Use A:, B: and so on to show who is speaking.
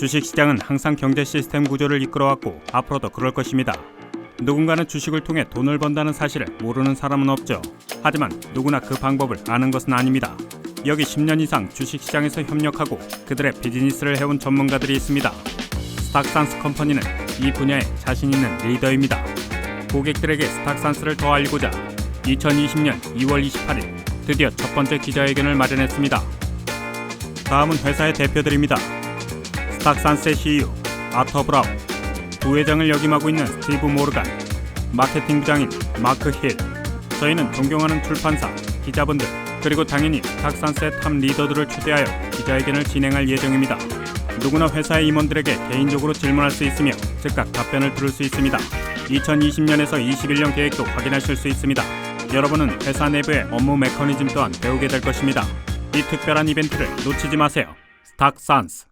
A: 주식시장은 항상 경제 시스템 구조를 이끌어왔고 앞으로도 그럴 것입니다. 누군가는 주식을 통해 돈을 번다는 사실을 모르는 사람은 없죠. 하지만 누구나 그 방법을 아는 것은 아닙니다. 여기 10년 이상 주식시장에서 협력하고 그들의 비즈니스를 해온 전문가들이 있습니다. 스탁산스 컴퍼니는 이 분야에 자신 있는 리더입니다. 고객들에게 스탁산스를 더 알리고자 2020년 2월 28일 드디어 첫 번째 기자회견을 마련했습니다. 다음은 회사의 대표들입니다. 스탁산스의 CEO 아터 브라운, 부회장을 역임하고 있는 스티브 모르간, 마케팅 부장인 마크 힐. 저희는 존경하는 출판사, 기자분들, 그리고 당연히 스탁산스의 탑 리더들을 초대하여 기자회견을 진행할 예정입니다. 누구나 회사의 임원들에게 개인적으로 질문할 수 있으며 즉각 답변을 들을 수 있습니다. 2020년에서 21년 계획도 확인하실 수 있습니다. 여러분은 회사 내부의 업무 메커니즘 또한 배우게 될 것입니다. 이 특별한 이벤트를 놓치지 마세요. 스탁산스